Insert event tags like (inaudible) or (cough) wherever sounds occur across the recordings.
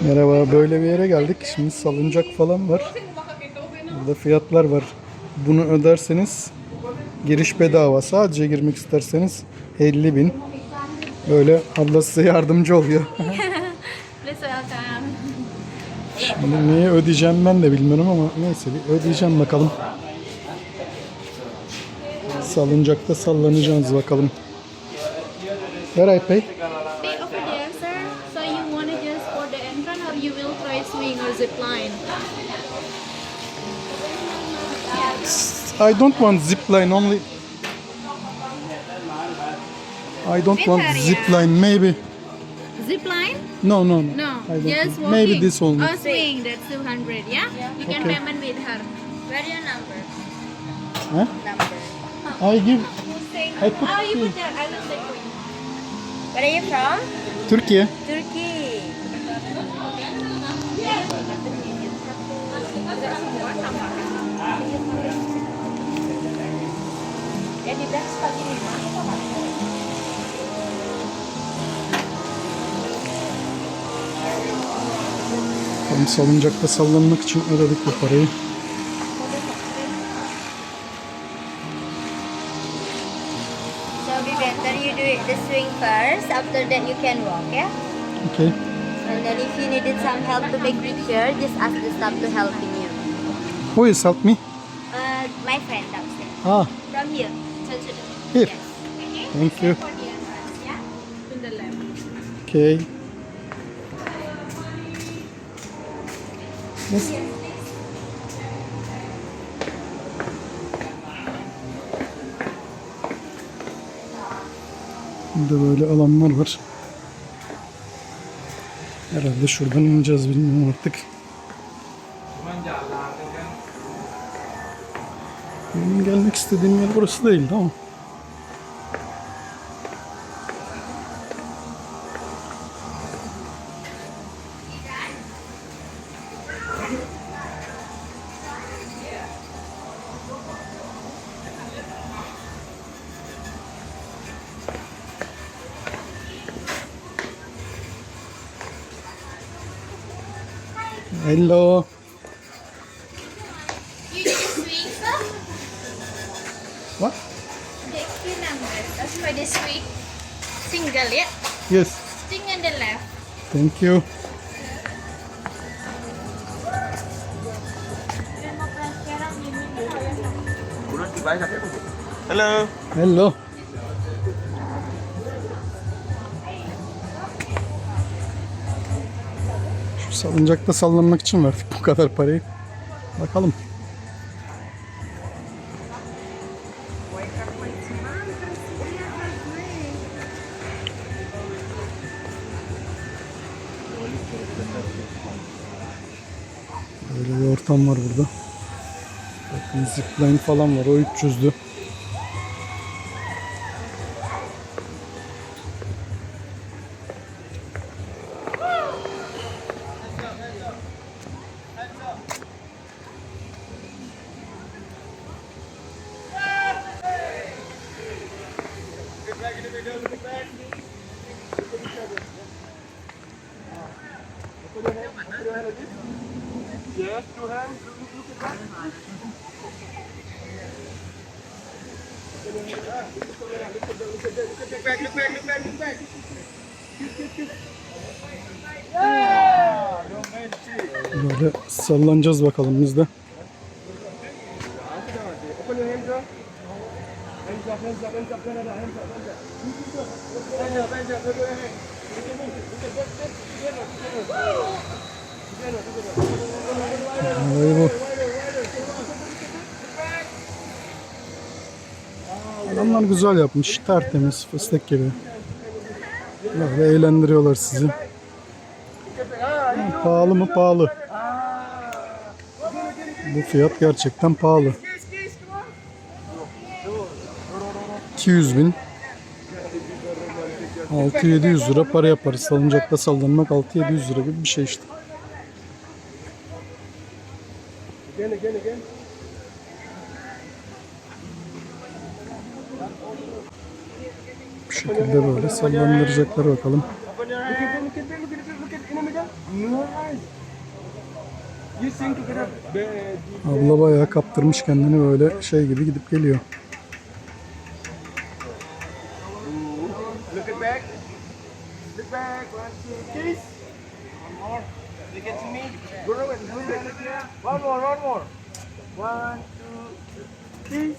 Merhaba, böyle bir yere geldik. Şimdi salıncak falan var. Burada fiyatlar var. Bunu öderseniz giriş bedava. Sadece girmek isterseniz 50 bin. Böyle abla size yardımcı oluyor. (laughs) Şimdi neyi ödeyeceğim ben de bilmiyorum ama neyse bir ödeyeceğim bakalım. Salıncakta sallanacağız bakalım. Where I pay? Pay over there, sir. So you want to just for the will try swing or zip line? I don't want zip line only. I don't want zip yeah. line. Maybe. Zip line? No, no, no. No, I don't just want. walking. Maybe this only. Or swing, that's 200, yeah? You can Okay. payment with her. Where your number? Huh? Number. I give. I put Oh, you put there. I will for you. Where are you from? Türkiye. Turkey. Tam salıncakta sallanmak için ödedik bu parayı. So be better you do it the swing first. After that you can walk, yeah. Okay. And then if you needed some help to make picture, just ask the staff to helping you. Who is help me? Uh, my friend downstairs. Ah, From here. Here. Yes. Thank you. Okay. Yes. Burada böyle alanlar var. Herhalde şuradan ineceğiz bilmiyorum artık. Benim gelmek istediğim yer burası değildi ama. Hello. You do swing, sir? What? The key number. That's for the swing. Single, yeah? Yes. Swing on the left. Thank you. Hello. Hello. Şu salıncakta sallanmak için verdik bu kadar parayı. Bakalım. Böyle bir ortam var burada. Bakın zipline falan var. O 300'dü. Yes, two hands. Look back, look back, look back, look back. Böyle sallanacağız bakalım biz de. Open your hands up. Hands up, hands up, hands up, hands up, hands up, hands up. Hands up, hands up, look at your hands. Look at me, Olayı bu. Adamlar güzel yapmış. Tertemiz, fıstık gibi. Böyle eğlendiriyorlar sizi. Ha, Pahalı mı? Pahalı. Bu fiyat gerçekten pahalı. 200 bin. 6-700 lira para yaparız. Salıncakta sallanmak 6-700 lira gibi bir şey işte. Again, again, again. Bu şekilde böyle sallandıracaklar bakalım. Abla bayağı kaptırmış kendini böyle şey gibi gidip geliyor. Look at back. Look back. One, two, kiss. One more. Look at me. Go ahead. Go ahead. One more. One more. One, two, kiss.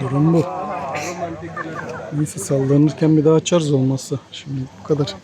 Durum bu. Neyse sallanırken bir daha açarız olmazsa. Şimdi bu kadar.